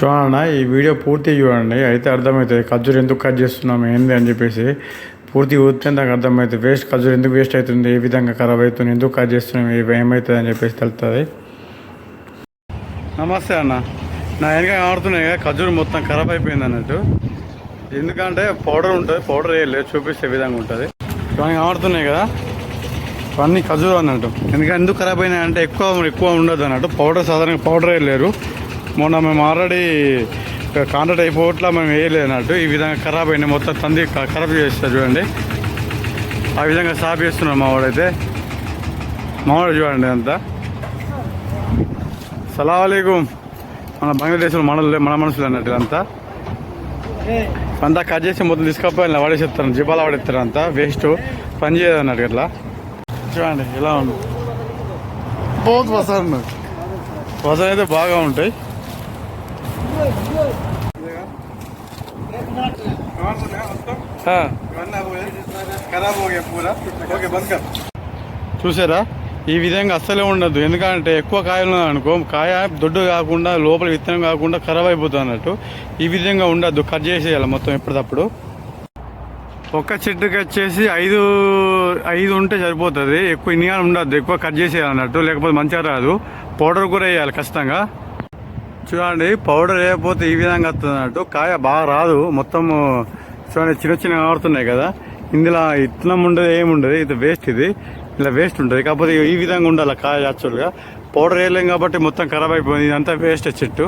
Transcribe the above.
చూడన్న ఈ వీడియో పూర్తి చూడండి. అయితే అర్థమవుతుంది ఖర్జూరు ఎందుకు కట్ చేస్తున్నాం ఏంది అని చెప్పేసి. పూర్తి ఊరితే నాకు అర్థమవుతుంది వేస్ట్ ఖర్జూరు ఎందుకు వేస్ట్ అవుతుంది ఏ విధంగా ఖరాబ్ అవుతుంది ఎందుకు కట్ చేస్తున్నాము ఇవి ఏమవుతుంది అని చెప్పేసి తెలుస్తుంది. నమస్తే అన్న. నా వెనక ఆడుతున్నాయి కదా ఖర్జూరు మొత్తం ఖరాబ్ అయిపోయింది అన్నట్టు. ఎందుకంటే పౌడర్ ఉంటుంది పౌడర్ వేయలేదు చూపిస్తే విధంగా ఉంటుంది. ఇవన్నీ ఆడుతున్నాయి కదా ఇవన్నీ ఖర్జూరు అన్నట్టు. ఎందుకంటే ఎందుకు ఖరాబ్ అయినాయి అంటే ఎక్కువ ఎక్కువ ఉండదు అన్నట్టు. పౌడర్ సాధారణంగా పౌడర్ వేయలేరు మొన్న మేము ఆల్రెడీ కాంట్రాక్ట్ అయిపోవట్లా మేము వేయలేదు అన్నట్టు ఈ విధంగా ఖరాబ్ అయినాయి మొత్తం తంది ఖరాబ్ చేస్తారు చూడండి. ఆ విధంగా సాఫ్ చేస్తున్నాడు మా వాడైతే మా వాడు చూడండి అంతా సలాంకం మన బంగ్లాదేశ్లో మన మన మనుషులు అన్నట్టు అంతా అంతా కట్ చేసి మొత్తం తీసుకపోయి వాడేసేస్తారు జిబాలా వాడేస్తారు అంతా. వేస్ట్ పని చేయదు అన్నట్టు ఇట్లా. చూడండి ఇలా ఉంది. బోత్ వసన్ అయితే బాగా ఉంటాయి. చూసారా? ఈ విధంగా అస్సలే ఉండదు. ఎందుకంటే ఎక్కువ కాయలు అనుకో కాయ దొడ్డు కాకుండా లోపల విత్తనం కాకుండా ఖరాబ్ అయిపోతుంది అన్నట్టు ఈ విధంగా ఉండద్దు. కట్ చేసేయాలి మొత్తం ఎప్పటికప్పుడు ఒక్క చెట్టుకి వచ్చేసి ఐదు ఐదు ఉంటే సరిపోతుంది. ఎక్కువ ఇన్ని ఉండద్దు. ఎక్కువ కట్ చేసేయాలి అన్నట్టు. లేకపోతే మంచిగా రాదు. పౌడర్ కూడా వేయాలి ఖచ్చితంగా. చూడండి పౌడర్ వేయకపోతే ఈ విధంగా వస్తుంది అన్నట్టు. కాయ బాగా రాదు. మొత్తం చూడండి చిన్న చిన్న ఆడుతున్నాయి కదా. ఇందులో ఇత్తనం ఉండదు ఏముండదు ఇది వేస్ట్ ఇది. ఇలా వేస్ట్ ఉంటుంది. కాకపోతే ఈ విధంగా ఉండాలి కాయ యాక్చువల్గా పౌడర్ వేయలేం కాబట్టి మొత్తం ఖరాబ్ అయిపోయింది. ఇదంతా వేస్ట్ చెట్టు.